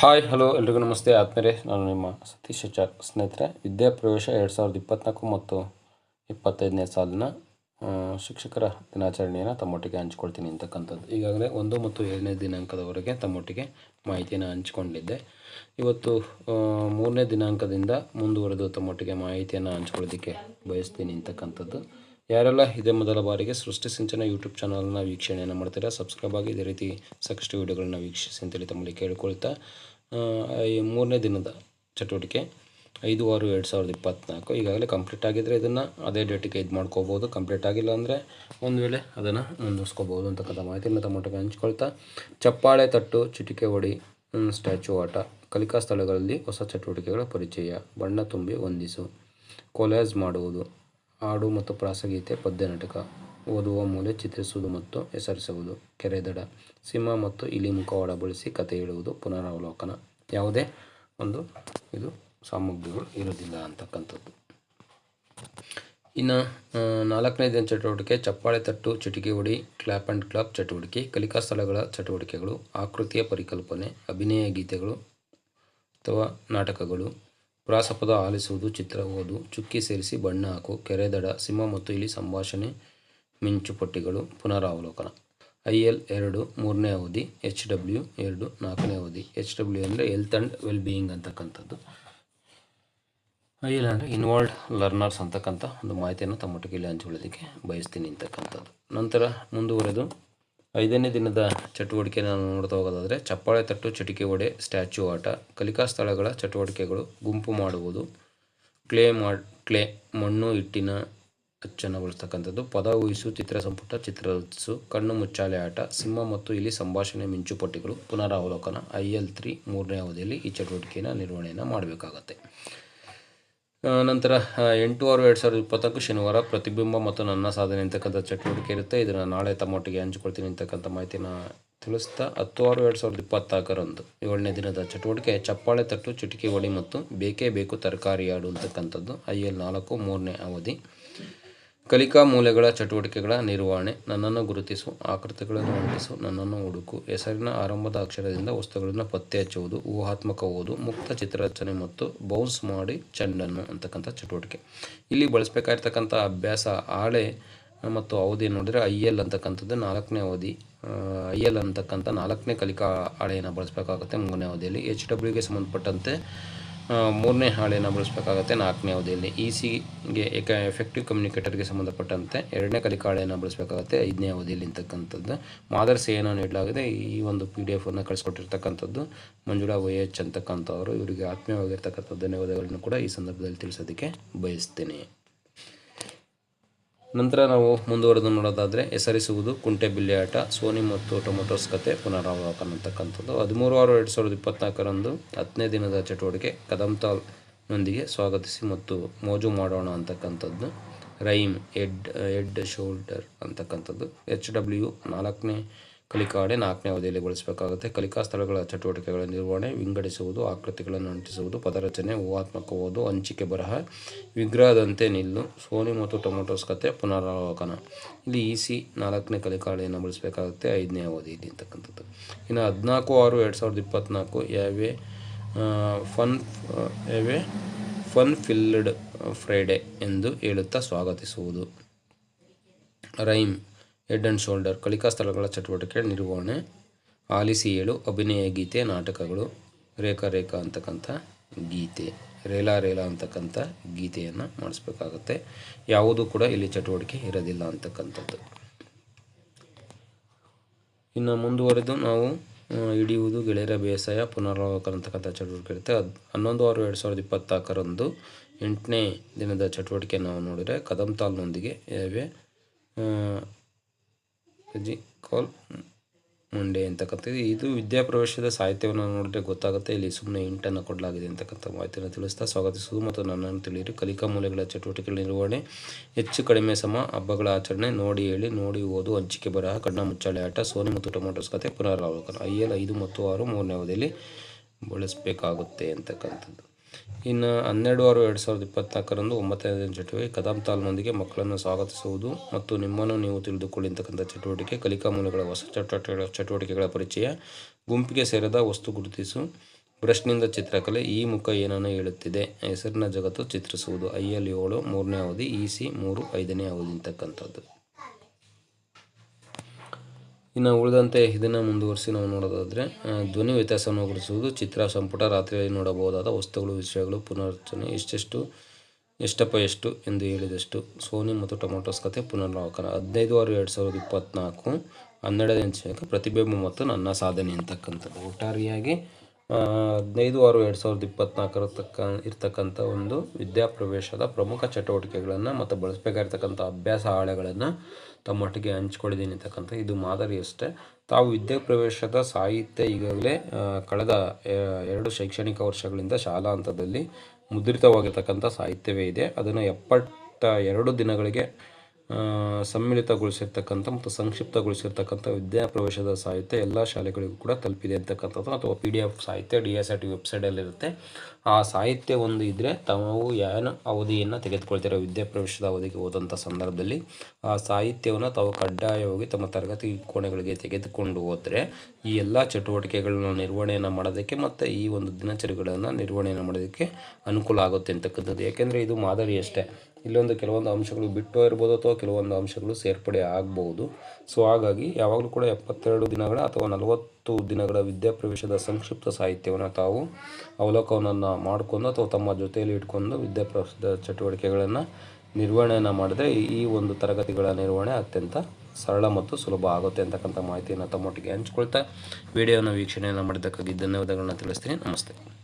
Hi hello ಎಲ್ರಿಗೂ ನಮಸ್ತೆ. ಆತ್ಮೀಯರೇ, ನಾನು ನಿಮ್ಮ ಸತೀಶ್ ಚಾಕ್ ಸ್ನೇಹಿತರೆ. ವಿದ್ಯಾಪ್ರವೇಶ ಎರಡು ಸಾವಿರದ ಇಪ್ಪತ್ತ್ನಾಲ್ಕು ಮತ್ತು ಇಪ್ಪತ್ತೈದನೇ ಸಾಲಿನ ಶಿಕ್ಷಕರ ದಿನಾಚರಣೆಯನ್ನು ತಮ್ಮೊಟ್ಟಿಗೆ ಹಂಚ್ಕೊಳ್ತೀನಿ ಅಂತಕ್ಕಂಥದ್ದು. ಈಗಾಗಲೇ ಒಂದು ಮತ್ತು ಏಳನೇ ದಿನಾಂಕದವರೆಗೆ ತಮ್ಮೊಟ್ಟಿಗೆ ಮಾಹಿತಿಯನ್ನು ಹಂಚಿಕೊಂಡಿದ್ದೆ. ಇವತ್ತು ಮೂರನೇ ದಿನಾಂಕದಿಂದ ಮುಂದುವರೆದು ತಮ್ಮೊಟ್ಟಿಗೆ ಮಾಹಿತಿಯನ್ನು ಹಂಚ್ಕೊಳ್ಳೋದಕ್ಕೆ ಬಯಸ್ತೀನಿ ಅಂತಕ್ಕಂಥದ್ದು. ಯಾರೆಲ್ಲ ಇದೇ ಮೊದಲ ಬಾರಿಗೆ ಸೃಷ್ಟಿ ಸಿಂಚನ ಯೂಟ್ಯೂಬ್ ಚಾನಲ್ನ ವೀಕ್ಷಣೆಯನ್ನು ಮಾಡ್ತೀರಾ ಸಬ್ಸ್ಕ್ರೈಬ್ ಆಗಿ ಇದೇ ರೀತಿ ಸಾಕಷ್ಟು ವೀಡಿಯೋಗಳನ್ನ ವೀಕ್ಷಿಸಿ ಅಂತೇಳಿ ತಮ್ಮಲ್ಲಿ ಕೇಳಿಕೊಳ್ತಾ ಈ ಮೂರನೇ ದಿನದ ಚಟುವಟಿಕೆ ಐದು ಆರು ಎರಡು ಸಾವಿರದ ಇಪ್ಪತ್ತ್ನಾಲ್ಕು ಈಗಾಗಲೇ ಕಂಪ್ಲೀಟ್ ಆಗಿದ್ದರೆ ಇದನ್ನು ಅದೇ ಡೇಟಿಗೆ ಇದು ಮಾಡ್ಕೋಬೋದು. ಕಂಪ್ಲೀಟ್ ಆಗಿಲ್ಲ ಅಂದರೆ ಒಂದು ವೇಳೆ ಅದನ್ನು ಮುಂದುವರ್ಸ್ಕೋಬೋದು ಅಂತಕ್ಕಂಥ ಮಾಹಿತಿಯನ್ನು ತಮ್ಮೊಟ್ಟಿಗೆ ಹಂಚ್ಕೊಳ್ತಾ, ಚಪ್ಪಾಳೆ ತಟ್ಟು, ಚಿಟಿಕೆ ಹೊಡಿ ಸ್ಟ್ಯಾಚು ಆಟ, ಕಲಿಕಾ ಸ್ಥಳಗಳಲ್ಲಿ ಹೊಸ ಚಟುವಟಿಕೆಗಳ ಪರಿಚಯ, ಬಣ್ಣ ತುಂಬಿ ಹೊಂದಿಸು ಕೊಲಾಜ್ ಮಾಡುವುದು. ಹಾಡು ಮತ್ತು ಪ್ರಾಸಗೀತೆ ಪದ್ಯ ನಾಟಕ, ಓದುವ ಮೂಲೆ ಚಿತ್ರಿಸುವುದು ಮತ್ತು ಹೆಸರಿಸುವುದು ಕೆರೆದಡ ಸಿಂಹ ಮತ್ತು ಇಲಿ ಮುಖವಾಡ ಬಳಸಿ ಕತೆ ಹೇಳುವುದು, ಪುನರಾವಲೋಕನ, ಯಾವುದೇ ಒಂದು ಇದು ಸಾಮಗ್ರಿಗಳು ಇರೋದಿಲ್ಲ ಅಂತಕ್ಕಂಥದ್ದು. ಇನ್ನು ನಾಲ್ಕನೇ ದಿನ ಚಟುವಟಿಕೆ, ಚಪ್ಪಾಳೆ ತಟ್ಟು, ಚಿಟಿಕೆ ಹೊಡಿ, ಕ್ಲಾಪ್ ಆ್ಯಂಡ್ ಕ್ಲಾಪ್ ಚಟುವಟಿಕೆ, ಕಲಿಕಾ ಸ್ಥಳಗಳ ಚಟುವಟಿಕೆಗಳು, ಆಕೃತಿಯ ಪರಿಕಲ್ಪನೆ, ಅಭಿನಯ ಗೀತೆಗಳು ಅಥವಾ ನಾಟಕಗಳು ಪ್ರಾಸಪದ ಆಲಿಸುವುದು ಚಿತ್ರ ಓದು. ಚುಕ್ಕಿ ಸೇರಿಸಿ ಬಣ್ಣ ಹಾಕು. ಕೆರೆದಡ, ಸಿಂಹ ಮತ್ತು ಇಲಿ ಸಂಭಾಷಣೆ ಮಿಂಚುಪಟ್ಟಿಗಳು ಪುನರಾವಲೋಕನ. ಐ ಎಲ್ ಎರಡು, ಮೂರನೇ ಅವಧಿ, ಎಚ್ ಡಬ್ಲ್ಯೂ ಎರಡು, ನಾಲ್ಕನೇ ಅವಧಿ. ಎಚ್ ಡಬ್ಲ್ಯೂ ಅಂದರೆ ಹೆಲ್ತ್ ಆ್ಯಂಡ್ ವೆಲ್ ಬೀಯಿಂಗ್ ಅಂತಕ್ಕಂಥದ್ದು. ಐ ಎಲ್ ಅಂದರೆ ಇನ್ವಾಲ್ಡ್ ಲರ್ನರ್ಸ್ ಅಂತಕ್ಕಂಥ ಒಂದು ಮಾಹಿತಿಯನ್ನು ತಮ್ಮೊಟ್ಟಿಗೆ ಇಲ್ಲಿ ಹಂಚಿಕೊಳ್ಳೋದಕ್ಕೆ ಬಯಸ್ತೀನಿ ಅಂತಕ್ಕಂಥದ್ದು. ನಂತರ ಮುಂದುವರೆದು ಐದನೇ ದಿನದ ಚಟುವಟಿಕೆ ನಾನು ನೋಡ್ತಾ ಹೋಗೋದಾದರೆ, ಚಪ್ಪಾಳೆ ತಟ್ಟು, ಚಟಿಕೆ ಒಡೆ ಸ್ಟ್ಯಾಚ್ಯೂ ಆಟ, ಕಲಿಕಾ ಸ್ಥಳಗಳ ಚಟುವಟಿಕೆಗಳು, ಗುಂಪು ಮಾಡುವುದು, ಕ್ಲೇ ಮಾ ಕ್ಲೇ ಮಣ್ಣು ಅಚ್ಚನ್ನು ಬಳಸ್ತಕ್ಕಂಥದ್ದು, ಪದ ಊಹಿಸು, ಚಿತ್ರ ಸಂಪುಟ, ಚಿತ್ರ ರಚಿಸು, ಕಣ್ಣು ಮುಚ್ಚಾಲೆ ಆಟ, ಸಿಂಹ ಮತ್ತು ಇಲ್ಲಿ ಸಂಭಾಷಣೆ ಮಿಂಚುಪಟ್ಟಿಗಳು ಪುನರಾವಲೋಕನ, ಐ ಎಲ್ ತ್ರೀ ಮೂರನೇ ಅವಧಿಯಲ್ಲಿ ಈ ಚಟುವಟಿಕೆಯನ್ನು ನಿರ್ವಹಣೆಯನ್ನು ಮಾಡಬೇಕಾಗತ್ತೆ. ನಂತರ ಎಂಟು ಆರು ಎರಡು ಸಾವಿರದ ಇಪ್ಪತ್ತಕ್ಕೂ ಶನಿವಾರ ಪ್ರತಿಬಿಂಬ ಮತ್ತು ನನ್ನ ಸಾಧನೆ ಅಂತಕ್ಕಂಥ ಚಟುವಟಿಕೆ ಇರುತ್ತೆ. ಇದನ್ನು ನಾಳೆ ತಮ್ಮೊಟ್ಟಿಗೆ ಹಂಚ್ಕೊಳ್ತೀನಿ ಅಂತಕ್ಕಂಥ ಮಾಹಿತಿನ ತಿಳಿಸ್ತಾ, ಹತ್ತು ಆರು ಎರಡು ಸಾವಿರದ ಇಪ್ಪತ್ನಾಲ್ಕರಂದು ಏಳನೇ ದಿನದ ಚಟುವಟಿಕೆ, ಚಪ್ಪಾಳೆ ತಟ್ಟು, ಚಿಟಿಕೆ ಒಳಿ ಮತ್ತು ಬೇಕೇ ಬೇಕು ತರಕಾರಿ ಆಡು ಅಂತಕ್ಕಂಥದ್ದು ಐ ಎಲ್ ನಾಲ್ಕು, ಮೂರನೇ ಅವಧಿ. ಕಲಿಕಾ ಮೂಲೆಗಳ ಚಟುವಟಿಕೆಗಳ ನಿರ್ವಹಣೆ, ನನ್ನನ್ನು ಗುರುತಿಸು, ಆಕೃತಿಗಳನ್ನು ಅಂಟಿಸು ನನ್ನನ್ನು ಹುಡುಕು, ಹೆಸರಿನ ಆರಂಭದ ಅಕ್ಷರದಿಂದ ವಸ್ತುಗಳನ್ನು ಪತ್ತೆ ಹಚ್ಚುವುದು, ಊಹಾತ್ಮಕ ಓದು, ಮುಕ್ತ ಚಿತ್ರರಚನೆ ಮತ್ತು ಬೌನ್ಸ್ ಮಾಡಿ ಚೆಂಡನ್ನು ಅಂತಕ್ಕಂಥ ಚಟುವಟಿಕೆ. ಇಲ್ಲಿ ಬಳಸಬೇಕಾಗಿರ್ತಕ್ಕಂಥ ಅಭ್ಯಾಸ ಆಳೆ ಮತ್ತು ಅವಧಿ ನೋಡಿದರೆ ಐ ಎಲ್ ಅಂತಕ್ಕಂಥದ್ದು ನಾಲ್ಕನೇ ಅವಧಿ. ಐ ಎಲ್ ಅಂತಕ್ಕಂಥ ನಾಲ್ಕನೇ ಕಲಿಕಾ ಆಳೆಯನ್ನು ಬಳಸಬೇಕಾಗುತ್ತೆ ಮೂರನೇ ಅವಧಿಯಲ್ಲಿ. ಎಚ್ ಡಬ್ಲ್ಯೂಗೆ ಸಂಬಂಧಪಟ್ಟಂತೆ ಮೂರನೇ ಹಾಳೆಯನ್ನು ಬಳಸಬೇಕಾಗತ್ತೆ. ನಾಲ್ಕನೇ ಅವಧಿಯಲ್ಲಿ ಇ ಸಿಗೆ ಏಕ ಎಫೆಕ್ಟಿವ್ ಕಮ್ಯುನಿಕೇಟರ್ಗೆ ಸಂಬಂಧಪಟ್ಟಂತೆ ಎರಡನೇ ಕಲಿಕಾ ಹಾಳೆಯನ್ನು ಬಳಸಬೇಕಾಗತ್ತೆ. ಐದನೇ ಅವಧಿಯಲ್ಲಿ ಅಂತಕ್ಕಂಥದ್ದು ಏನೋ ನೀಡಲಾಗಿದೆ ಈ ಒಂದು ಪಿ ಡಿ ಎಫನ್ನು ಕಳಿಸ್ಕೊಟ್ಟಿರ್ತಕ್ಕಂಥದ್ದು ಮಂಜುಳಾ ವೈ ಎಚ್ ಅಂತಕ್ಕಂಥವರು. ಇವರಿಗೆ ಆತ್ಮೀಯವಾಗಿರ್ತಕ್ಕಂಥ ಧನ್ಯವಾದಗಳನ್ನು ಕೂಡ ಈ ಸಂದರ್ಭದಲ್ಲಿ ತಿಳಿಸೋದಕ್ಕೆ ಬಯಸ್ತೇನೆ. ನಂತರ ನಾವು ಮುಂದುವರೆದು ನೋಡೋದಾದರೆ ಹೆಸರಿಸುವುದು ಕುಂಟೆ ಬಿಲ್ಲೆ ಆಟ, ಸೋನಿ ಮತ್ತು ಟೊಮೊಟೋಸ್ ಕತೆ ಪುನರಾವಲೋಕನ ಅಂತಕ್ಕಂಥದ್ದು. ಹದಿಮೂರು ಆರು ಎರಡು ಸಾವಿರದ ಇಪ್ಪತ್ನಾಲ್ಕರಂದು ಹತ್ತನೇ ದಿನದ ಚಟುವಟಿಕೆ ಕದಂತಾಲ್ನೊಂದಿಗೆ ಸ್ವಾಗತಿಸಿ ಮತ್ತು ಮೋಜು ಮಾಡೋಣ ಅಂತಕ್ಕಂಥದ್ದು. ರೈಮ್ ಎಡ್ ಎಡ್ ಶೋಲ್ಡರ್ ಅಂತಕ್ಕಂಥದ್ದು. ಎಚ್ ಡಬ್ಲ್ಯೂ ನಾಲ್ಕನೇ ಕಲಿಕಾಡೆ ನಾಲ್ಕನೇ ಅವಧಿಯಲ್ಲಿ ಬಳಸಬೇಕಾಗುತ್ತೆ ಕಲಿಕಾ ಸ್ಥಳಗಳ ಚಟುವಟಿಕೆಗಳ ನಿರ್ವಹಣೆ, ವಿಂಗಡಿಸುವುದು, ಆಕೃತಿಗಳನ್ನು ಅಂಟಿಸುವುದು, ಪದರಚನೆ, ಊಹಾತ್ಮಕ ಓದು, ಹಂಚಿಕೆ ಬರಹ, ವಿಗ್ರಹದಂತೆ ನಿಲ್ಲು, ಸೋನಿ ಮತ್ತು ಟೊಮೊಟೋಸ್ ಕತೆ ಪುನರಾವಕನ ಇಲ್ಲಿ ಇ ಸಿ ನಾಲ್ಕನೇ ಕಲಿಕಾಡೆಯನ್ನು ಬಳಸಬೇಕಾಗುತ್ತೆ ಐದನೇ ಅವಧಿಯಲ್ಲಿ ಅಂತಕ್ಕಂಥದ್ದು. ಇನ್ನು ಹದಿನಾಲ್ಕು ಆರು ಎರಡು ಸಾವಿರದ ಇಪ್ಪತ್ತ್ನಾಲ್ಕು ಯಾವೆ ಫನ್ ಯಾವೆ, ಫನ್ ಫಿಲ್ಡ್ ಫ್ರೈಡೆ ಎಂದು ಹೇಳುತ್ತಾ ಸ್ವಾಗತಿಸುವುದು. ರೈಮ್. ಹೆಡ್ ಆ್ಯಂಡ್ ಶೋಲ್ಡರ್ ಕಲಿಕಾ ಸ್ಥಳಗಳ ಚಟುವಟಿಕೆ, ನಿರ್ವಹಣೆ, ಆಲಿಸಿ ಏಳು, ಅಭಿನಯ ಗೀತೆ, ನಾಟಕಗಳು, ರೇಖಾ ರೇಖಾ ಅಂತಕ್ಕಂಥ ಗೀತೆ, ರೇಲಾ ರೇಲಾ ಅಂತಕ್ಕಂಥ ಗೀತೆಯನ್ನು ಮಾಡಿಸ್ಬೇಕಾಗತ್ತೆ. ಯಾವುದೂ ಕೂಡ ಇಲ್ಲಿ ಚಟುವಟಿಕೆ ಇರೋದಿಲ್ಲ ಅಂತಕ್ಕಂಥದ್ದು. ಇನ್ನು ಮುಂದುವರೆದು ನಾವು ಹಿಡಿಯುವುದು ಗೆಳೆಯರ ಬೇಸಾಯ ಪುನರಾವಲೋಕನ ಅಂತಕ್ಕಂಥ ಚಟುವಟಿಕೆ ಇರುತ್ತೆ. ಅದು ಹನ್ನೊಂದು ಆರು ಎರಡು ಸಾವಿರದ ಇಪ್ಪತ್ತಾಕರಂದು ಎಂಟನೇ ದಿನದ ಚಟುವಟಿಕೆ ನಾವು ನೋಡಿದರೆ ಕದಂತಾಲ್ನೊಂದಿಗೆ ಇವೆ ಕಾಲ್ ಮುಂಡೆ ಅಂತಕ್ಕಂಥದ್ದು ಇದು ವಿದ್ಯಾಪ್ರವೇಶದ ಸಾಹಿತ್ಯವನ್ನು ನೋಡಿದ್ರೆ ಗೊತ್ತಾಗುತ್ತೆ. ಇಲ್ಲಿ ಸುಮ್ಮನೆ ಇಂಟನ್ನು ಕೊಡಲಾಗಿದೆ ಅಂತಕ್ಕಂಥ ಮಾಹಿತಿಯನ್ನು ತಿಳಿಸ್ತಾ ಸ್ವಾಗತಿಸುವುದು ಮತ್ತು ನನ್ನನ್ನು ತಿಳಿಯಿರಿ. ಕಲಿಕಾ ಮೂಲೆಗಳ ಚಟುವಟಿಕೆಗಳ ನಿರ್ವಹಣೆ, ಹೆಚ್ಚು ಕಡಿಮೆ ಸಮ, ಹಬ್ಬಗಳ ಆಚರಣೆ, ನೋಡಿ ಹೇಳಿ, ನೋಡಿ ಓದು, ಹಂಚಿಕೆ ಬರಹ, ಕಣ್ಣ ಮುಚ್ಚಾಳೆ ಆಟ, ಸೋನಿ ಮತ್ತು ಟೊಮೊಟೋಸ್ ಕತೆ, ಪುನರಾವಲೋಕನ. ಐ ಎಲ್ ಐದು ಮತ್ತು ಆರು ಮೂರನೇ ಅವಧಿಯಲ್ಲಿ ಬಳಸಬೇಕಾಗುತ್ತೆ ಅಂತಕ್ಕಂಥದ್ದು ಇನ್ನು ಹನ್ನೆರಡು ಆರು ಎರಡು ಸಾವಿರದ ಇಪ್ಪತ್ನಾಲ್ಕರಂದು ಒಂಬತ್ತನೇ ಚಟುವಟಿಕೆ ಕದಂ ತಾಲ್ನೊಂದಿಗೆ ಮಕ್ಕಳನ್ನು ಸ್ವಾಗತಿಸುವುದು ಮತ್ತು ನಿಮ್ಮನ್ನು ನೀವು ತಿಳಿದುಕೊಳ್ಳಿ ಅಂತಕ್ಕಂಥ ಚಟುವಟಿಕೆ ಕಲಿಕಾ ಮೂಲಗಳ ಹೊಸ ಚಟುವಟಿಕೆಗಳ ಪರಿಚಯ. ಗುಂಪಿಗೆ ಸೇರಿದ ವಸ್ತು ಗುರುತಿಸು. ಬ್ರಷ್ನಿಂದ ಚಿತ್ರಕಲೆ, ಈ ಮುಖ ಏನನ್ನು ಹೇಳುತ್ತಿದೆ? ಹೆಸರಿನ ಜಗತ್ತು ಚಿತ್ರಿಸುವುದು. ಐ ಎಲ್ ಏಳು ಮೂರನೇ ಅವಧಿ, ಇ ಸಿ ಮೂರು ಐದನೇ ಅವಧಿ ಅಂತಕ್ಕಂಥದ್ದು. ಇನ್ನು ಉಳಿದಂತೆ ಇದನ್ನು ಮುಂದುವರಿಸಿ ನಾವು ನೋಡೋದಾದರೆ ಧ್ವನಿ ವ್ಯತ್ಯಾಸವನ್ನು ಗುರುತಿಸುವುದು, ಚಿತ್ರ ಸಂಪುಟ, ರಾತ್ರಿಯಲ್ಲಿ ನೋಡಬಹುದಾದ ವಸ್ತುಗಳು, ವಿಷಯಗಳು, ಪುನರ್ರಚನೆ, ಎಷ್ಟೆಷ್ಟು, ಎಷ್ಟಪ್ಪ ಎಷ್ಟು ಎಂದು ಹೇಳಿದಷ್ಟು ಸೋನಿ ಮತ್ತು ಟೊಮೊಟೊಸ್ ಕತೆ ಪುನರ್ನಾವಕನ. ಹದಿನೈದು ಆರು ಎರಡು ಸಾವಿರದ ಇಪ್ಪತ್ತ್ನಾಲ್ಕು ಹನ್ನೆರಡನೇ ಅಂಶಕ್ಕೆ ಪ್ರತಿಬಿಂಬ ಮತ್ತು ನನ್ನ ಸಾಧನೆ ಅಂತಕ್ಕಂಥದ್ದು ಒಟ್ಟಾರೆಯಾಗಿ ಹದಿನೈದು ಆರು ಎರಡು ಸಾವಿರದ ಇಪ್ಪತ್ತ್ನಾಲ್ಕರ ತಕ್ಕ, ಇರ್ತಕ್ಕಂಥ ಒಂದು ವಿದ್ಯಾಪ್ರವೇಶದ ಪ್ರಮುಖ ಚಟುವಟಿಕೆಗಳನ್ನು ಮತ್ತು ಬಳಸಬೇಕಾಗಿರ್ತಕ್ಕಂಥ ಅಭ್ಯಾಸ ಹಾಳೆಗಳನ್ನು ತಮ್ಮೊಟ್ಟಿಗೆ ಹಂಚ್ಕೊಂಡಿದ್ದೀನಿ ಅಂತಕ್ಕಂಥ ಇದು ಮಾದರಿ ಅಷ್ಟೇ. ತಾವು ವಿದ್ಯಾಪ್ರವೇಶದ ಸಾಹಿತ್ಯ ಈಗಾಗಲೇ ಕಳೆದ ಎರಡು ಶೈಕ್ಷಣಿಕ ವರ್ಷಗಳಿಂದ ಶಾಲಾ ಹಂತದಲ್ಲಿ ಮುದ್ರಿತವಾಗಿರ್ತಕ್ಕಂಥ ಸಾಹಿತ್ಯವೇ ಇದೆ. ಅದನ್ನು ಎಪ್ಪತ್ತ ಎರಡು ದಿನಗಳಿಗೆ ಸಮ್ಮಿಳಿತಗೊಳಿಸಿರ್ತಕ್ಕಂಥ ಮತ್ತು ಸಂಕ್ಷಿಪ್ತಗೊಳಿಸಿರ್ತಕ್ಕಂಥ ವಿದ್ಯಾಪ್ರವೇಶದ ಸಾಹಿತ್ಯ ಎಲ್ಲ ಶಾಲೆಗಳಿಗೂ ಕೂಡ ತಲುಪಿದೆ ಅಂತಕ್ಕಂಥದ್ದು ಅಥವಾ ಪಿ ಡಿ ಎಫ್ ಸಾಹಿತ್ಯ ಡಿ ಎಸ್ ಆರ್ ಟಿ ವೆಬ್ಸೈಟಲ್ಲಿರುತ್ತೆ. ಆ ಸಾಹಿತ್ಯ ಒಂದು ಇದ್ದರೆ ತಾವು ಏನು ಅವಧಿಯನ್ನು ತೆಗೆದುಕೊಳ್ತೀರೋ, ವಿದ್ಯಾಪ್ರವೇಶದ ಅವಧಿಗೆ ಹೋದಂಥ ಸಂದರ್ಭದಲ್ಲಿ ಆ ಸಾಹಿತ್ಯವನ್ನು ತಾವು ಕಡ್ಡಾಯವಾಗಿ ತಮ್ಮ ತರಗತಿ ಕೋಣೆಗಳಿಗೆ ತೆಗೆದುಕೊಂಡು ಹೋದರೆ ಈ ಎಲ್ಲ ಚಟುವಟಿಕೆಗಳನ್ನು ನಿರ್ವಹಣೆಯನ್ನು ಮಾಡೋದಕ್ಕೆ ಮತ್ತು ಈ ಒಂದು ದಿನಚರಿಗಳನ್ನು ನಿರ್ವಹಣೆಯನ್ನು ಮಾಡೋದಕ್ಕೆ ಅನುಕೂಲ ಆಗುತ್ತೆ ಅಂತಕ್ಕಂಥದ್ದು. ಯಾಕೆಂದರೆ ಇದು ಮಾದರಿ ಅಷ್ಟೇ ಇಲ್ಲೊಂದು ಕೆಲವೊಂದು ಅಂಶಗಳು ಬಿಟ್ಟು ಇರ್ಬೋದು ಅಥವಾ ಕೆಲವೊಂದು ಅಂಶಗಳು ಸೇರ್ಪಡೆ ಆಗ್ಬೋದು. ಸೊ ಹಾಗಾಗಿ ಯಾವಾಗಲೂ ಕೂಡ ಎಪ್ಪತ್ತೆರಡು ದಿನಗಳ ಅಥವಾ ನಲವತ್ತು ದಿನಗಳ ವಿದ್ಯಾಪ್ರವೇಶದ ಸಂಕ್ಷಿಪ್ತ ಸಾಹಿತ್ಯವನ್ನು ತಾವು ಅವಲೋಕನವನ್ನು ಮಾಡಿಕೊಂಡು ಅಥವಾ ತಮ್ಮ ಜೊತೆಯಲ್ಲಿ ಇಟ್ಕೊಂಡು ವಿದ್ಯಾಪ್ರವೇಶದ ಚಟುವಟಿಕೆಗಳನ್ನು ನಿರ್ವಹಣೆಯನ್ನು ಮಾಡಿದ್ರೆ ಈ ಒಂದು ತರಗತಿಗಳ ನಿರ್ವಹಣೆ ಅತ್ಯಂತ ಸರಳ ಮತ್ತು ಸುಲಭ ಆಗುತ್ತೆ ಅಂತಕ್ಕಂಥ ಮಾಹಿತಿಯನ್ನು ತಮ್ಮೊಟ್ಟಿಗೆ ಹಂಚಿಕೊಳ್ತಾ ವಿಡಿಯೋನ ವೀಕ್ಷಣೆಯನ್ನು ಮಾಡಿದ್ದಕ್ಕಾಗಿ ಧನ್ಯವಾದಗಳನ್ನ ತಿಳಿಸ್ತೀನಿ. ನಮಸ್ತೆ.